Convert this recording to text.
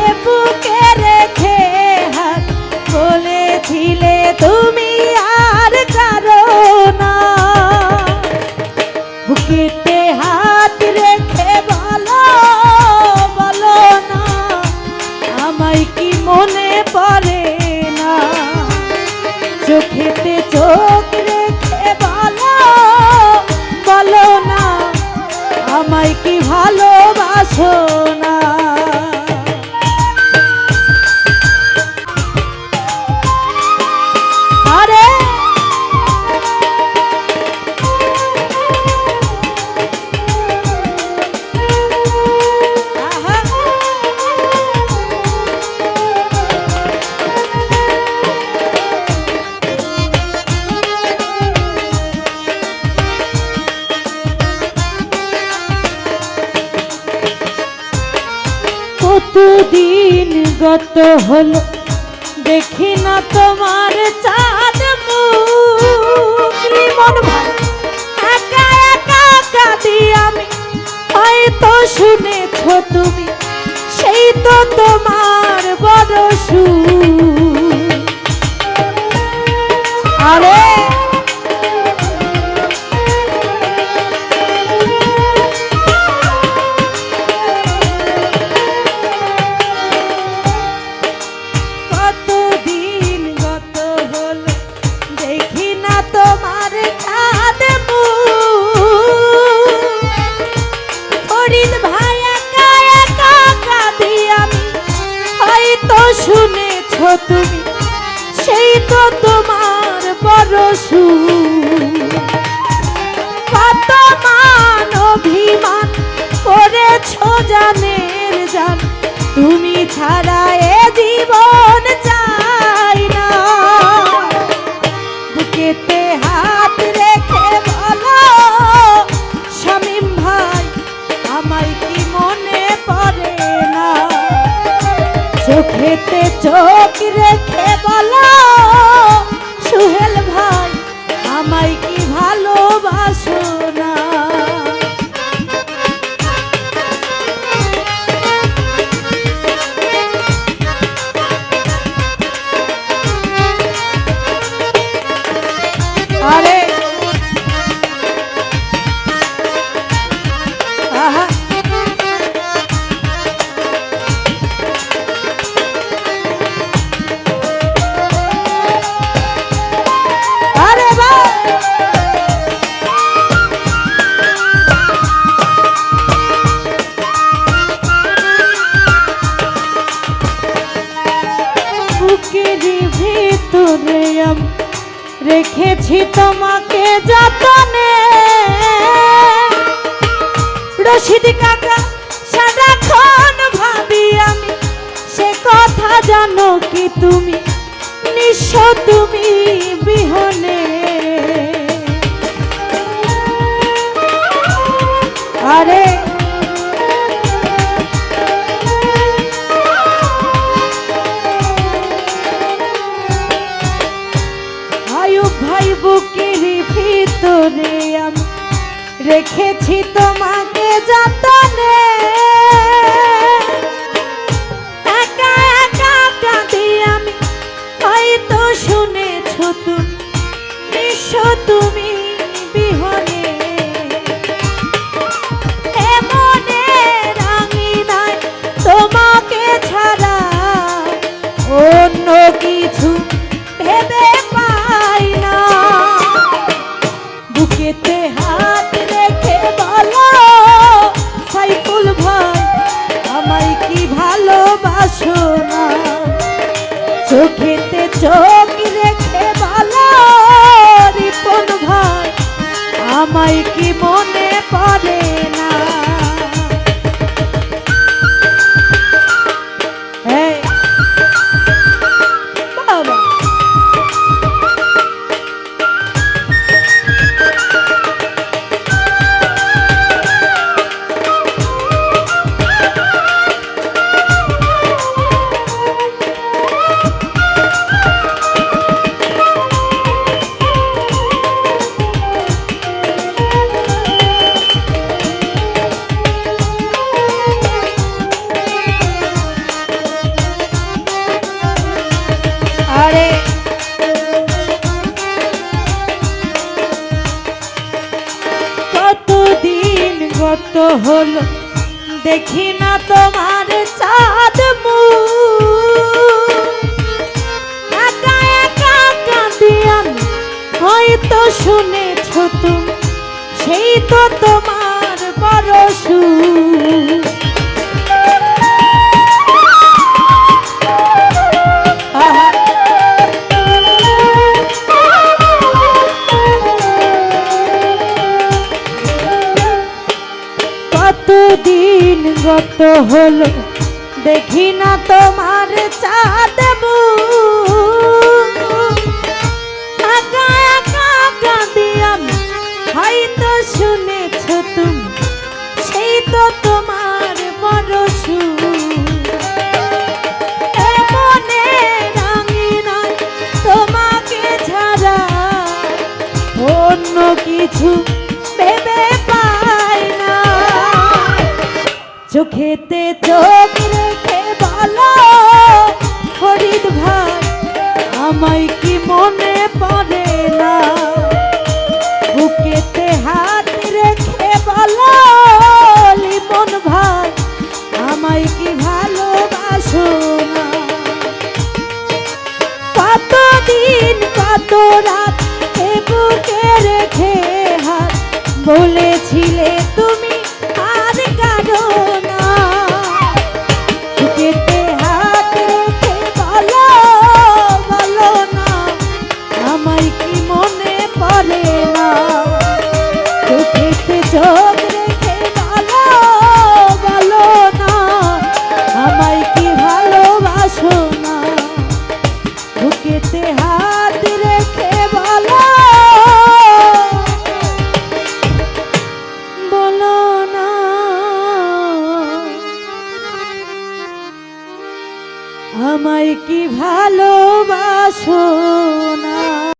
এ বুকে রেখে হাত বলেছিলে তুমি না। হাত রেখে বলো না, আমায় কি মনে পড়ে না? চোখ রেখে বলো না, আমায় কি ভালোবাসো? গত হলো, দেখি না তোমার চাঁদ মন একা একা কাঁদি আমি, হয়তো শুনেছ তুমি, সেই তো তোমার বড় সুর। আরে! তুমি সেই তো তোমার পরশু কত মান অভিমান করেছ জানের জান তুমি ছাড়া এ চোখেতে চোখ রেখে বলো। রেখেছি তোমাকে যতনে। রশিদ কাকা সারাক্ষণ ভাবি আমি। সে কথা জানো কি তুমি? নিঃস্ব তুমি বিহনে। আরে রেখেছি তোমাকে যতনে। একা একা কাঁদি আমি হয়তো শুনেছ তুমি। আমায় কি দেখি না তোমার চাঁদ। গত হলো দেখি না তোমার চাঁদ। একা হয়তো শুনেছ তুমি, সেই তো তোমার মনে তোমাকে ছাড়া, অন্য কিছু চোখেতে চোখ রেখে বলো, ফরিদ ভাই, আমায় কি মনে পড়ে না? বুকেতে হাত রেখে বলো, লিমন ভাই, আমায় কি ভালোবাসো না? কতদিন, কত রাত বুকে রেখে হাত, বলেছিলে তুমি